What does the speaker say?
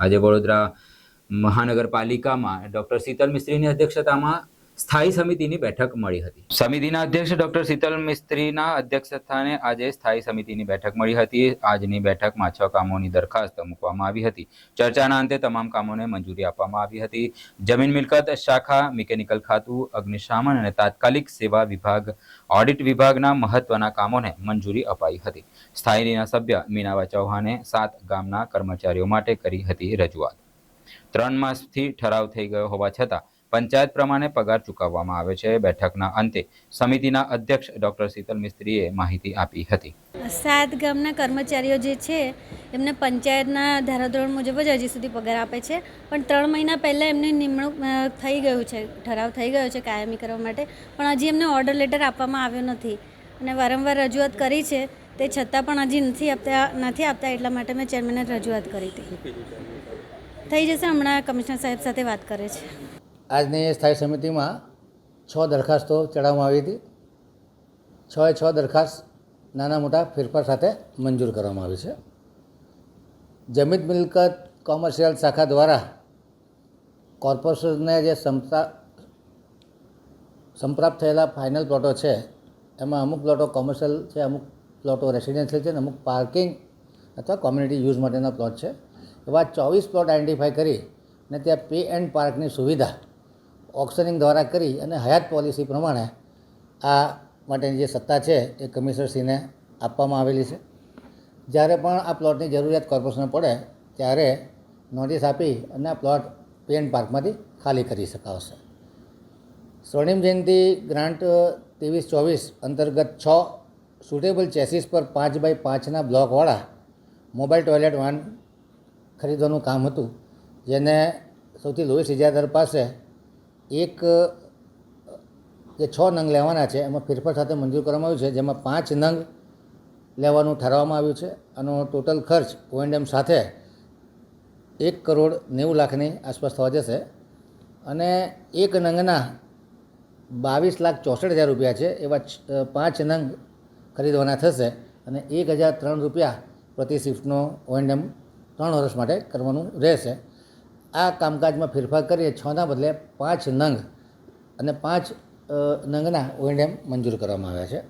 આજે વડોદરા મહાનગરપાલિકામાં ડૉક્ટર શીતલ મિસ્ત્રીની અધ્યક્ષતામાં સ્થાયી સમિતિની બેઠક મળી હતી. સમિતિના અધ્યક્ષ ડોક્ટર શીતલ મિસ્ત્રીના અધ્યક્ષસ્થાને આજે સ્થાયી સમિતિની બેઠક મળી હતી. આજની બેઠકમાં છ કામોની દરખાસ્ત મૂકવામાં આવી હતી. ચર્ચાના અંતે તમામ કામોને મંજૂરી આપવામાં આવી હતી. જમીન મિલકત, શાખા, મિકેનિકલ ખાતું, અગ્નિશામન અને તાત્કાલિક સેવા વિભાગ, ઓડિટ વિભાગના મહત્વના કામોને મંજૂરી અપાઈ હતી. સ્થાયીના સભ્ય મીનાબા ચૌહાણે સાત ગામના કર્મચારીઓ માટે કરી હતી રજૂઆત. ત્રણ માસથી ઠરાવ થઈ ગયો હોવા છતાં પંચાયત પ્રમાણે પગાર ચૂકવવામાં આવે છે. બેઠકના અંતે સમિતિના અધ્યક્ષ ડોક્ટર શીતલ મિસ્ત્રીએ માહિતી આપી હતી. સાત ગામના કર્મચારીઓ જે છે, એમને પંચાયતના ધારાધોરણ મુજબ જ હજી સુધી પગાર આપે છે. પણ ત્રણ મહિના પહેલાં એમની નિમણૂક થઈ ગયું છે, ઠરાવ થઈ ગયો છે કાયમી કરવા માટે. પણ હજી એમને ઓર્ડર લેટર આપવામાં આવ્યો નથી. અને વારંવાર રજૂઆત કરી છે. તે છતાં પણ હજી નથી આપતા નથી આપતા એટલા માટે મેં ચેરમેને રજૂઆત કરી હતી. થઈ જશે, હમણાં કમિશનર સાહેબ સાથે વાત કરે છે. આજની સ્થાયી સમિતિમાં છ દરખાસ્તો ચડાવવામાં આવી હતી. છ એ છ દરખાસ્ત નાના મોટા ફેરફાર સાથે મંજૂર કરવામાં આવી છે. જમીન મિલકત કોમર્શિયલ શાખા દ્વારા કોર્પોરેશનને જે સંપ્રા સંપ્રાપ્ત થયેલા ફાઇનલ પ્લોટો છે, એમાં અમુક પ્લોટો કોમર્શિયલ છે, અમુક પ્લોટો રેસિડેન્શિયલ છે અને અમુક પાર્કિંગ અથવા કોમ્યુનિટી યુઝ માટેના પ્લોટ છે. એવા ચોવીસ પ્લોટ આઈડેન્ટિફાઈ કરી અને ત્યાં પે એન્ડ પાર્કની સુવિધા ઓક્શનિંગ દ્વારા કરી અને હયાત પોલિસી પ્રમાણે આ માટેની જે સત્તા છે એ કમિશનરશ્રીને આપવામાં આવેલી છે. જ્યારે પણ આ પ્લોટની જરૂરિયાત કોર્પોરેશનને પડે, ત્યારે નોટિસ આપી અને આ પ્લોટ પેન પાર્કમાંથી ખાલી કરી શકાશે સ્વર્ણિમ જયંતિ ગ્રાન્ટ ત્રેવીસ ચોવીસ અંતર્ગત છ સુટેબલ ચેસીસ પર પાંચ બાય પાંચના બ્લોકવાળા મોબાઈલ ટોયલેટ વાન ખરીદવાનું કામ હતું, જેને સૌથી લોએસ્ટ ઇજાદાર પાસે એક, જે છ નંગ લેવાના છે, એમાં ફેરફાર સાથે મંજૂર કરવામાં આવ્યું છે, જેમાં પાંચ નંગ લેવાનું ઠરાવવામાં આવ્યું છે, આનો ટોટલ ખર્ચ ઓએનડેમ સાથે એક કરોડ નેવું લાખની આસપાસ થવા જશે. અને એક નંગના બાવીસ લાખ ચોસઠ હજાર રૂપિયા છે, એવા પાંચ નંગ ખરીદવાના થશે અને એક હજાર ત્રણ રૂપિયા પ્રતિ શિફ્ટનો ઓએનડેમ ત્રણ વર્ષ માટે કરવાનું રહેશે. આ કામકાજમાં ફેરફાર કરીએ છના બદલે પાંચ નંગ અને પાંચ નંગના ઓએનએમ મંજૂર કરવામાં આવ્યા છે.